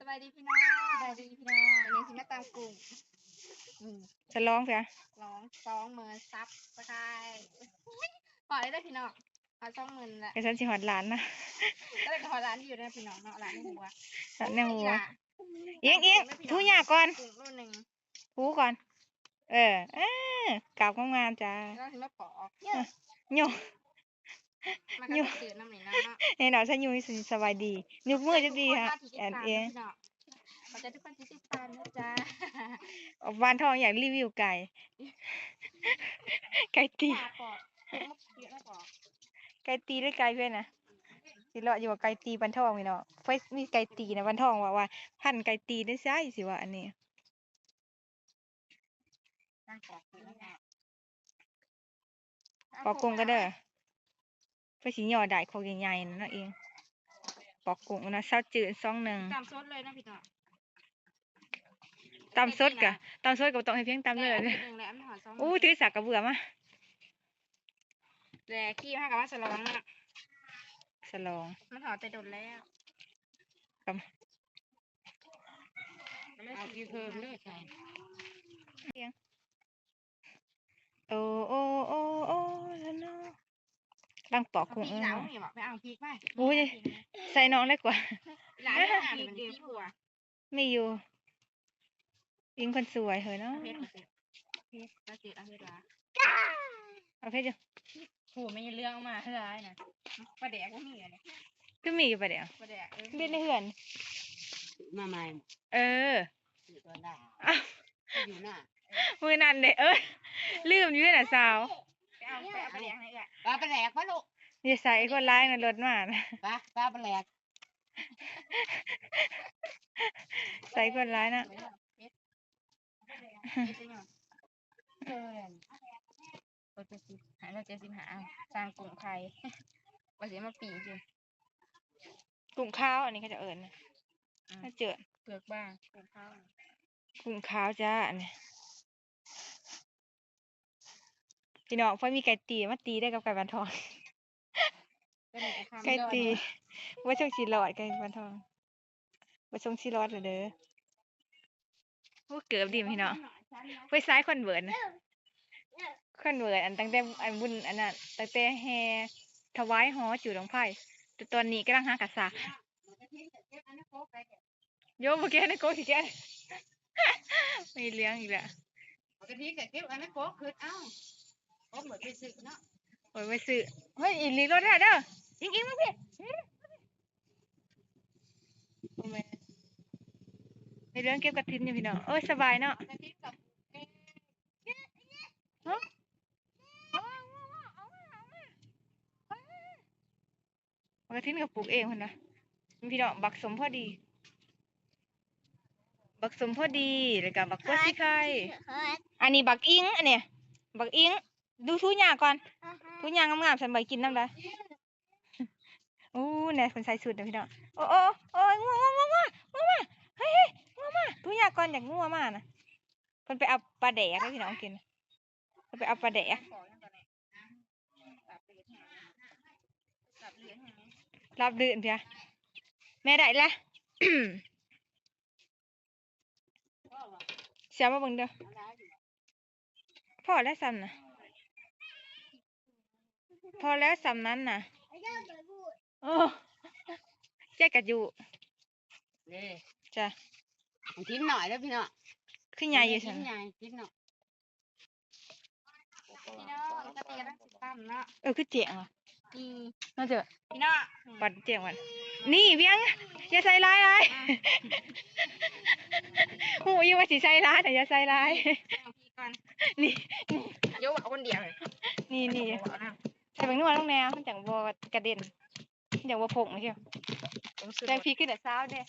สบายดีพี่น้องสบายดีพี่น้องวันนี้สิมาตามกลุ่มอืมจะร้องเสียร้องสองหมื่นซับสกายขอได้ด้วยพี่น้องขอสองหมื่นละไอ้ฉันสิหอดหลานนะก็เลยขอร้านอยู่นะพี่น้องเนาะร้านในหัวหลานในหัวจ้ะเอียงเอียงทูหยาก่อนกลุ่มรุ่นหนึ่งทูก่อน เออเออกลับงามๆจ้าแล้วถึงมาปอก โย มันอยู่ก็จะเสือน้ำหนึ่งนะเนาะเห็นหนอฉันอยู่สิสบายดีนิ้วมือจะดีฮะแอนเอียงขอจะทุกคนที่ติดตามนะจ๊ะออกบ้านทองอยากรีวิวไก่ ไก่ตีปากปอกเยอะมากปอกไก่ตีหรือไก่เพื่อนนะสิเลาะอยู่ว่าไก่ตีบันทองนี่เนาะเฟซมีไก่ตีนะบันทองว่าว่า พันธุ์ไก่ตีได้ใช่สิว่าอันนี้ตั้งปอกเลยนะปอกกุ้งก็เด้อ เพื่อสิหย่อได้โคกใหญ่ๆนั่นนะเอง ปอกกุ้งนะเศร้าจืดซองหนึ่งตามซดเลยนะพี่น้องตำสดกะตำสดก็บ่ต้องให้เพียงตำเลยหนึ่งแล้วมันหอสองอู้ถือสากกระเบือมาแต่ขี้ห้ากับว่าสลองอะสลอง มันหอแต่โดนแล้วกเอาขี้เพิ่มเลยใช่โอ้โอ้โอ้โอ้แล้วเนาะ ลังปอกเอากุ้งพริเอกอหลังเนาะนี่บอกไปเอาพริกไหมอุ้ย ใส่น้องได้กว่า หลังนี่อะมันพริกหัวไม่อยู่ยิงคนสวยเหรอเนาะเพชรเพชรเพชรแล้วจืดเอาเพชรละเอาเพชรอยู่โหไม่เรื่องมาเท่าไรนะปลาแดกก็มีอะไรก็มีอยู่ปะเดี๋ยวปลาแดกเออเล่นในเหือน มาใหม่เอออยู่ตัวได้อ้าวอยู่หน้ามือนั่นเด้เอ้ยลืมอยู่น่ะสาวไป เอาไปเอาปลาแดกให้เอื้อปลาปลาแหลกปะลูกอย่าใส่คนร้ายในรถมานะปลาปลาปลาแหลกใส่คนร้ายนะเพชรจะยังเออเราจะสิหาเราจะสิหาสร้างกลุ่มไทยว่าสิมาปีจริงกุ้งข้าวอันนี้เขาจะเอิญนะถ้าเจอเปลือกบ้างกลุ่มข้าวกุ้งขาวจ้าอันนี้ พี่น้องพ่อมีไก่ตีมาตีได้กับไก่บันทองก็มีแต่ข้ามไก่ยอดตีเนาะว่าช่วงสีหลอดไก่บันทองว่าช่วงสีรอดเลยเด้อโอ้เกือบดีมพี่น้องไปซ้ายคอนเวิร์ตนะคอนเวิร์ตอันตั้งแต่อันบุญอันนั้นตั้งแต่แฮถวายหอจู่หลวงไผ่แต่ตอนนี้กำลังหากระสากโยมเมื่อกี้นะโกสิแกไม่เลี้ยงอีกแล้วกะทิกับเก็บอันนั้นโป๊กคือเอ้า โป๊กเหมือนไปซื้อเนาะโอ้ยไปซื้อเฮ้ยอีหลีรถได้เด้ออิงอิงมาพี่โอ้แม่ในเรื่องเก็บกระถินอยู่พี่น้องเอ้ยสบายเนาะกะทิกับบักกระถินก็ปลูกเองคนนะพี่น้องบักสมพอดี บักสมพอดีแล้วก็บักกัวสิไข่อันนี้บักอิงอันเนี้ยบักอิง ดูทุหยาก่อนทุหยางามๆฉันใบกินน้ำได้อู้แน่คนใส่สุดนะพี่น้องโอ้โอ้โอ้ยงัวงัวงัวงัวงัวมาเฮ้ยเฮ้ยงัวมาทุหยาก่อนอยากงัวมานะเพิ่นไปเอาปลาแดกให้พี่น้องกินเพิ่นไปเอาปลาแดกขอยังก่อนเนี่ยสับเหรียญหาสับเหรียญหารับดื่นเพียแม่ได้ละเสียมาเบิ่งเด้อพอแล้วซ้ำนะ พอแล้วซ้ำนั้นน่ะโอ้แจ๊กกัดอยู่เด้จ้ะทิ้งหน่อยแล้วพี่เนาะขึ้นใหญ่อยู่ทิ้ซั่นงใหญ่ทิ้งหน่อยพี่น้องก็ตีรักสิตั้มเนาะเออคือเจียงว่ะนี่น่าจะพี่น้องปัดเจียงวันนี่เพียงอย่าใส่ร้ายเลยหูอยู่ว่าสิใส่ร้ายแต่อย่าใส่ร้ายเอาพี่ก่อนนี่ ยกเอาคนเดียวเลย นี่นี่ เอานะ ใส่เบิ่งนัวลงแนวมันจังบ่กระเด็นมันจังบ่พกนะเชียวผมซื้อแดงพริกขึ้นแต่เช้าเด้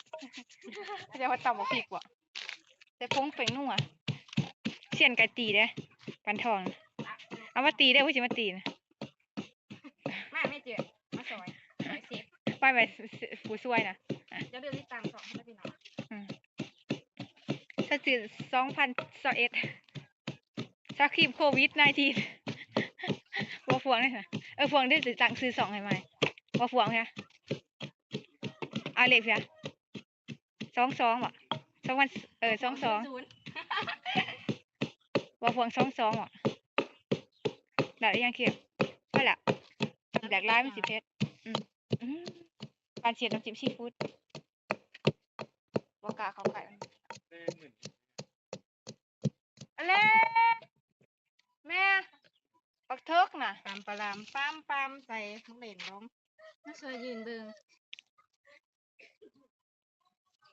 จะว่าตำบ่พริกว่ะแต่พงเป่งนัวเสียนไก่ตีเด้ปันทองน่ะเอามาตีได้อผู้สิมาตีนะแม่ไม่เจอมาซอยซอยเซฟไปไปผู้ช่วยนะจะเดือนที่ตามสองให้พี่น้องถ้าจืดสองพันสเอ็ดชาครีมโควิด 19 บัวฟวงเลยนะเออฟวงได้จืดตังซื้อสองให้ไหมบัวฟวงใช่เอาเล็กเพียสองสองบ่สองวันเออสองสองศูนย์บ่พวงสองสองบ่ได้หรือยังเขียวพอละแดกลายมันสิเผ็ดอืมอืมปานเสียน้ำจิ้มซีฟู้ดบ่กล้าเข้าใกล้มันอะไรแม่ ปักเทิกน่ะตามปลาลามปั๊มปั๊มใส่มุกเด่นลงน่าเคยยืนเบิ่ง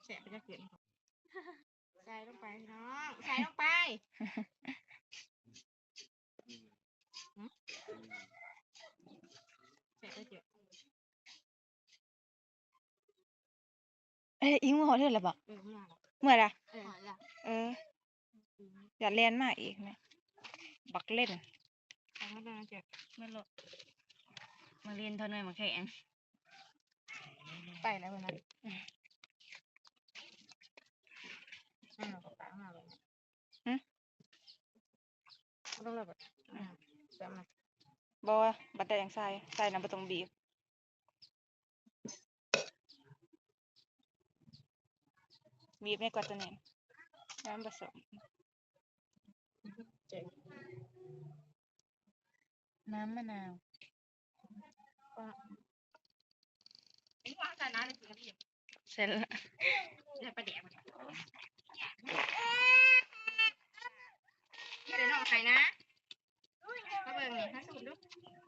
แฉะไปจะเกินใส่ลงไปพี่น้องใส่ลงไปหืมแฉะไปเจอเอ้ยอิงมาหอเทื่อแล้วบ่เออไม่เอาหรอกเมื่อล่ะเออหอยละเอออย่าเล่นมาอีกนะบักเล่น ใส่ไม่ได้นะเจอไม่หลดมาเรียนเท่าหน่อยมาแข่งไปแล้ววันนั้นนั่นเราก็ตามมาเลยต้องเลยแบบอ่าจำมาบอบัดแต่ยังใส่ใส่น้ำประตองบีบบีบในกว่าตัวนี้น้ำผสม น้ำมะนาวนี่ว่าใส่น้ำในถุงพี่เสร็จแล้วใส่ปลาแดกมันเดี๋ยวน้องใส่นะมาเบิ่งนี่ถ้าสูดดู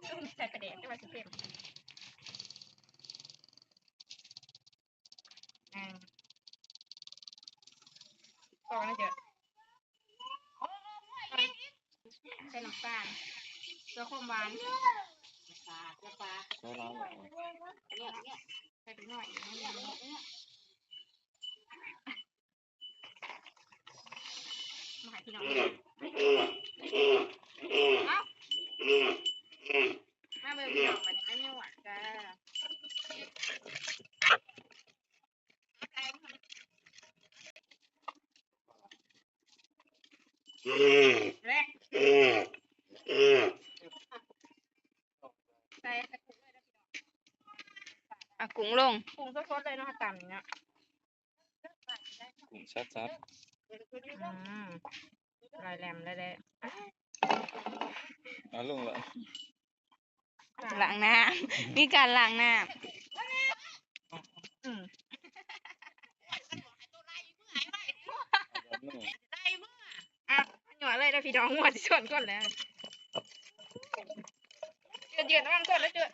สูดใส่ปลาแดกจะว่าสิเป็นอ่าต่อนะเจอใส่น้ำตาลเพื่อความหวานปลาปลาแล้วเราเนี่ยเนี่ยใส่ไปหน่อยเนี่ยเนี่ยมาให้พี่น้องมาเบิ่งพี่น้องมันไม่มีหวานจ้าและใส่ตะกุ่มเลยนะพี่น้อง อะกุ้ งลงปรุงสดๆเลยเนาะตำเนี่ยกลุ่มชัดชัดอืมลายแหลมเลยเลยเอาลงละล้างน้ำมีการล้างน้อืมลงอะหน่อยเลยนะพี่น้องหัวสิส่วนก่อนแล้วเจือเจือน้ำมันก่อนแล้วเจือ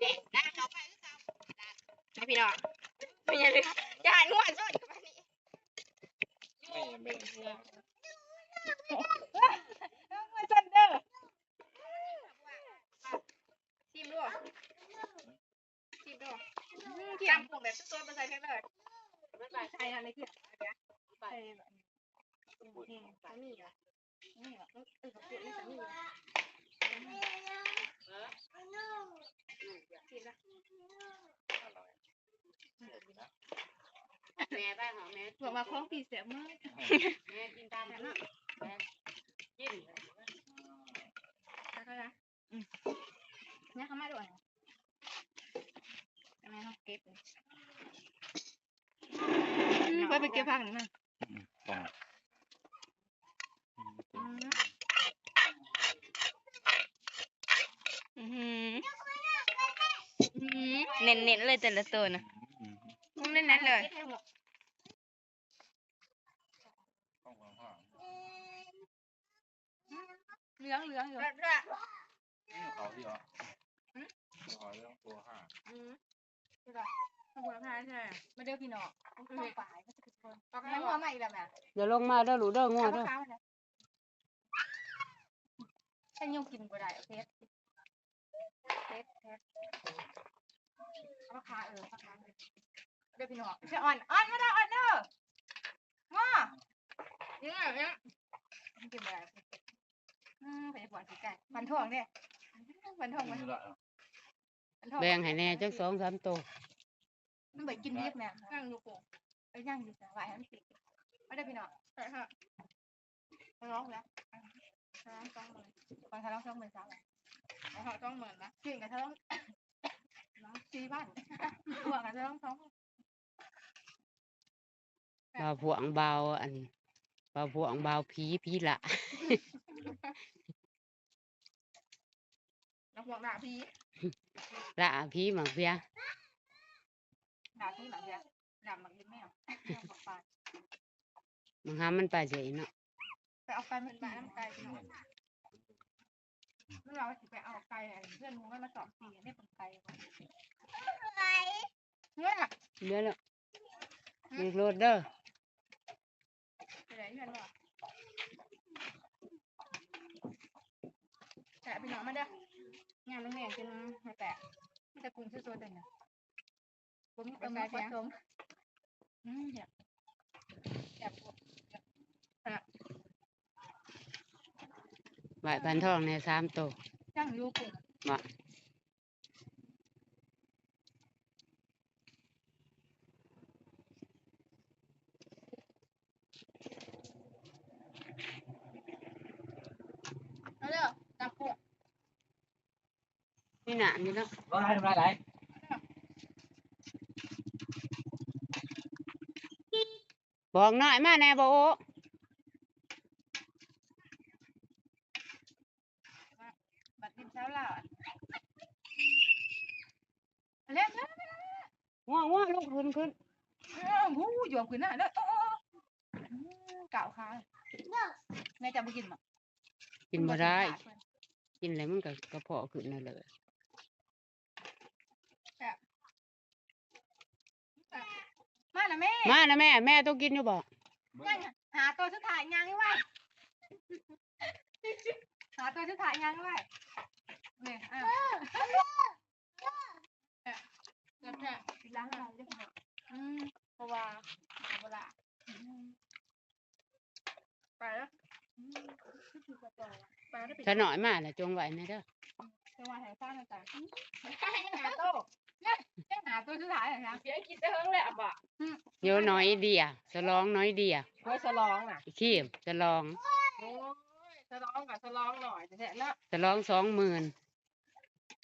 เด็ดได้เอาไปนะ พี่น้องไม่อย่าลืมอย่าหันหัวส่วนกับมันนี่ไม่ไม่หัวส่วนเด้อชิมดูชิมดูจำกลุ่มแบบตัวๆมาใส่เพียงเลยใช่ทันในเขื่อนไปแบบนี่สามีอะนี่เหรอเออเขาเปลี่ยนนี่สามีอะชิมนะ แม่บ้านขอแม่ๆบอกมาคล้องปีเสียมากแม่กินตามกันเนาะแม่กินแล้วก็นะเนี่ยเขามาด้วยทำไมเขาเก็บเลยไปไปเก็บผักหน่อยนะเน้นๆเลยแต่ละตัวนะ เล่นนั้นเลย เหลืองเหลืองอยู่แล้วก็เขาที่เหรอขาเรื่องตัวห้าอืมหัวพายใช่มาเด้อพี่น้องต้องไปต้องไปหัวใหม่อีกแล้วแม่เดี๋ยวลงมาเด้อหลูเด้องัวเอาเด้อฉันยังกินบ่ได้โอเคเทสเทสเอาข้าวเออข้า เด้อพี่น้องใช่อ่อนอ่อนมาเด้ออ่อนเด้อง้อนี่ไงเนี่ยกินบ่ได้อืมไปปวดขี้ไก่ฟันทองเด้ฟันทองมันไม่ได้ฟันทองแบ่งให้แน่จักสองสามตัวมันไปกินดิบแม่นั่งอยู่กูไปย่างอยู่สบายให้มันติดไม่ได้พี่น้องใช่ค่ะร้องแล้วร้องสองหมื่นฟังเขาร้องสองหมื่นสามเลยเอาเขาต้องเหมือนนะกินกับเขาร้องร้องสี่พันตัวกับเขาร้องสอง บาวพวงบาวอันบาวพวงบาวผีผีละน้ำพวกด่าพี่ละผีหมักเบียด่าพี่หลังเดียวด่าหมักยิ้มแมวแมวบอกไปมันหามันไปเสียเนาะไปเอาไก่มันบ้านน้ำไก่พี่น้องเมื่อเราสิไปเอาไก่อันเพื่อนมึงก็มาสอบปีนี่เป็นไก่เนี่ยเดี๋ยวละมีรถเด้อ ไปไหนเพื่อนวะแต่พี่น้องมาเด้องานโรงเรียนจนหัวแตกมีแต่กรุงชื่อตัวแต่เนี่ยผมมีแต่มาผสมอืมเนี่ยแบบพวกไหวพันทองในสามโตวจ้างอยู่กลุ่มมา เอาเด้อตามพวก นี่น่ะนี่เนาะว่าให้ทำไรไหนบอกหน่อยมาแน่บ่โอบัดกินเช้าล่ะเล่นเล่นง่วงง่วงลุกขึ้นขึ้นเออหูหยวกขึ้นหน้าเด้อเออเอออืมเก่าค่ะแม่จะมากินมั้กินบ่ได้ กินแล้วมันก็กระเพาะขึ้นนั่นเลย มา นะแม่มานะแม่แม่ต้องกินอยู่บ่ยังหาตัวสุดท้ายยังไว้หาตัวสุดท้ายยังไว้เนี่ยอะเดี๋ยวแค่ล้างอะไรเรียบร้อยอืมเพราะว่าเวลาอืมไปแล้วอืมไปแล้วไปถ้าหน่อยมาแล้วจงไว้นะเด้อจังหวะแห่งซ่าต่างๆหาโต๊ะ เนี่ยยังหาตัวสุดท้ายเหรอคะเสียกินได้เฮิงเลยอะบ่เดี๋ยวน้อยเดียวสลองน้อยเดียวเพื่อฉลองน่ะขี้มสลองโอ้ยฉลองกับฉลองหน่อยแต่แท้เนาะสลองสองหมื่น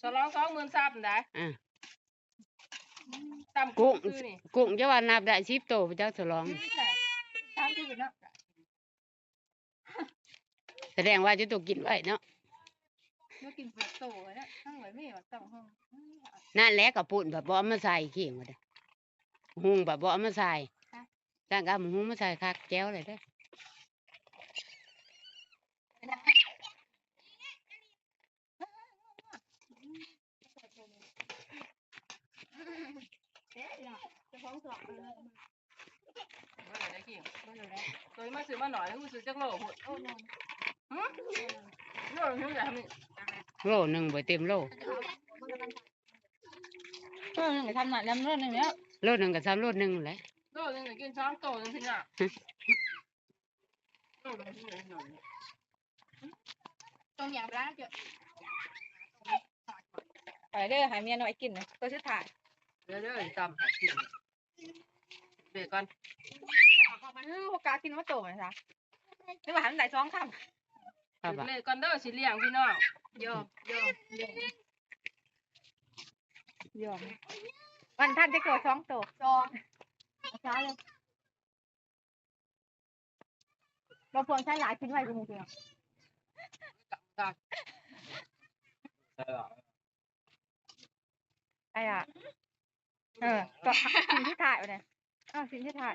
ฉลองสองหมื่นซับได้อะตำกุ้งคือนี่กุ้งจะว่านับได้สิบโตพระเจ้าสลอง ตามที่เป็นเนาะแสดงว่าจะต้องกินไว้เนาะ เมื่อกินเปลือกโตเลยนะทั้งหลายไม่ว่าต้องห้องอืมนั่นแหละกับปุ่นแบบบ่เอามาใส่ขี้มาเด้อหุงแบบบ่เอามาใส่ตั้งกับหุงมาใส่คักแก้วเลยเด้อจะฟ้องสอบเลยบ่ได้ได้กี่บ่ได้ได้ตัวนี้มาซื้อมาหน่อยแล้วกูซื้อจักโลพุ่นโอ้นอนโลนึงได้มั้ย โลหนึ่งบ่เต็มโลเออทำหนักแล้วเรื่องนึงเนี้ยโลหนึ่งกับสามโลหนึ่งแหละโลนึงก็กินสองโตนึงพี่น่ะโลนึงพี่น่ะตรงอย่างร้านเจ้าไปเด้อหาเมียน้อยกินนะตัวสุดท้ายเดี๋ยวเดี๋ยวตำให้กินเบรกก่อนเออโอกาสกินมาโตไหมจ๊ะนึกว่าหันไหลสองคครับอะเบรกก่อนเด้อสิเลี้ยงพี่น้อง ยอมยอมำยอมวันท่านจะโกรธสองโตจองช้าเลยเราพวงใช้หลายชิ้นไว้จริงใช่หรอไอ้อะเออก็สิ่งที่ถ่ายเอาเนี่ยอ้าวสิ่งที่ถ่าย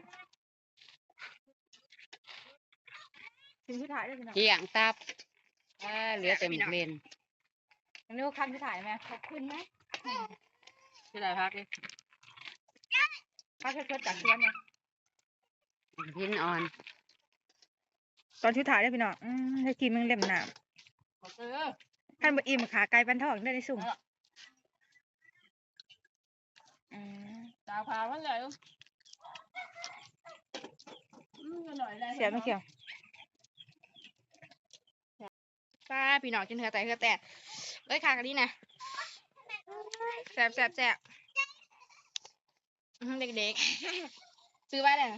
สิ่งที่ถ่ายได้พี่น้องเกี่ยงตับ อ่าเหลือแต่หมกเลนอันนี้คำที่ถ่ายไหมขอบคุณไหมที่ไหนพักดิป้าเชิดจากเพื่อนนะพินอ่อน ตอนที่ถ่ายได้พี่น้องอืมให้กินมึงเล่มหนามขอซื้อท่านบอิ่มขาไก่ปันทองได้ในสุ่มอืมตาพามันเลยหน่อยได้เสียบไม่เกี่ยว ป้าพี่น้องกินเถื่อแต่เถื่อแต่เอ้ยขากันนี่นะแสบแสบแสบอื้อหือเด็กๆ ซื้อไว้เลย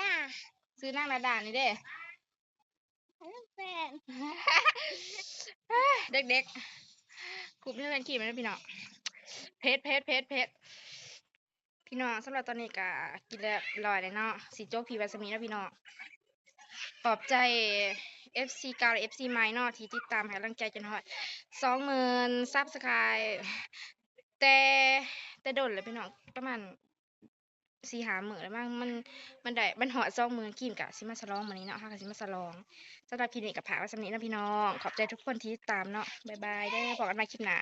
ด่าซื้อนั่งระดานี่เด้แฟนเด็กๆกลุ่มที่เป็นขี่มันนะพี่น้องเพชรเพชรเพชรเพชรพี่น้องสำหรับตอนนี้ก็กินแล้วลอยเลยเนาะสีโจ๊กพีวาสมีนะพี่น้องขอบใจ FC เก่าและ FC ใหม่เนาะที่ติดตามให้กำลังใจจนฮอดสองหมื่นซับสไครแต่แต่โดนเลยพี่น้องประมาณสี่หาหมื่นแล้วมั้งมันมันได้มันหอดสองหมื่นกิมกับซิมาสลองมื้อนี้เนาะค่ะกับซิมาสลองสำหรับคลินิกกับผาวันสำนี้นะพี่น้อง ขอบใจทุกคนที่ติดตามเนาะบายบายได้บอกกันมาคลิปหน้า